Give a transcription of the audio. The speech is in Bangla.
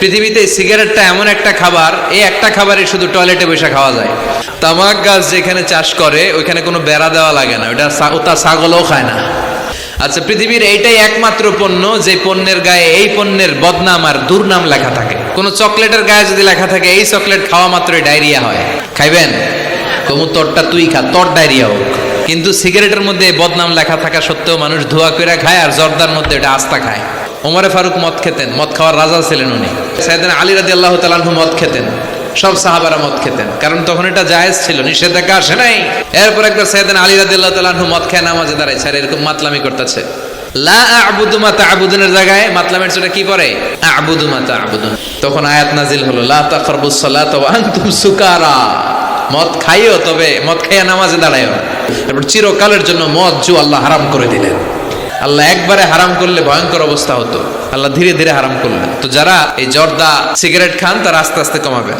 পৃথিবীতে সিগারেটটা এমন একটা খাবার, এই একটা খাবারে শুধু টয়লেটে বসে খাওয়া যায়। তামাক গাছ যেখানে চাষ করে, ওইখানে কোনো বেড়া দেওয়া লাগে না ওটা ওটা ছাগলও খায় না। আচ্ছা পৃথিবীর এইটাই একমাত্র পণ্য যে পণ্যের গায়ে এই পণ্যের বদনাম আর দুর্নাম লেখা থাকে। কোনো চকলেটের গায়ে যদি লেখা থাকে, এই চকলেট খাওয়া মাত্রই ডায়রিয়া হয়। খাইবেন? কমু, তরটা তুই খা, তর ডায়রিয়া হোক। কিন্তু সিগারেটের মধ্যে বদনাম লেখা থাকা সত্ত্বেও মানুষ ধোয়া করে খায় আর জর্দার মধ্যে এটা আস্তা খায়। ওমরে ফারুক মদ খেতেন, মদ খাওয়ার রাজা ছিলেন উনি। সাইদিন আলী রাদি আল্লাহ তালাহু মদ খেতেন, সব সাহাবারা মদ খেতেন, কারণ তখন এটা জায়েজ ছিল, নিষেধাজ্ঞা আসে নাই। এরপর একবার সাইদিন আলী রাদি আল্লাহ তালাহু মদ খেয়ে নামাজে দাঁড়াইছে আর এরকম মাতলামি করতেছে। চিরকালের জন্য মদ জু আল্লাহ হারাম করে দিলেন। আল্লাহ একবারে হারাম করলে ভয়ঙ্কর অবস্থা হতো। আল্লাহ ধীরে ধীরে হারাম করলেন। তো যারা এই জর্দা সিগারেট খান, তারা আস্তে আস্তে কমাবে।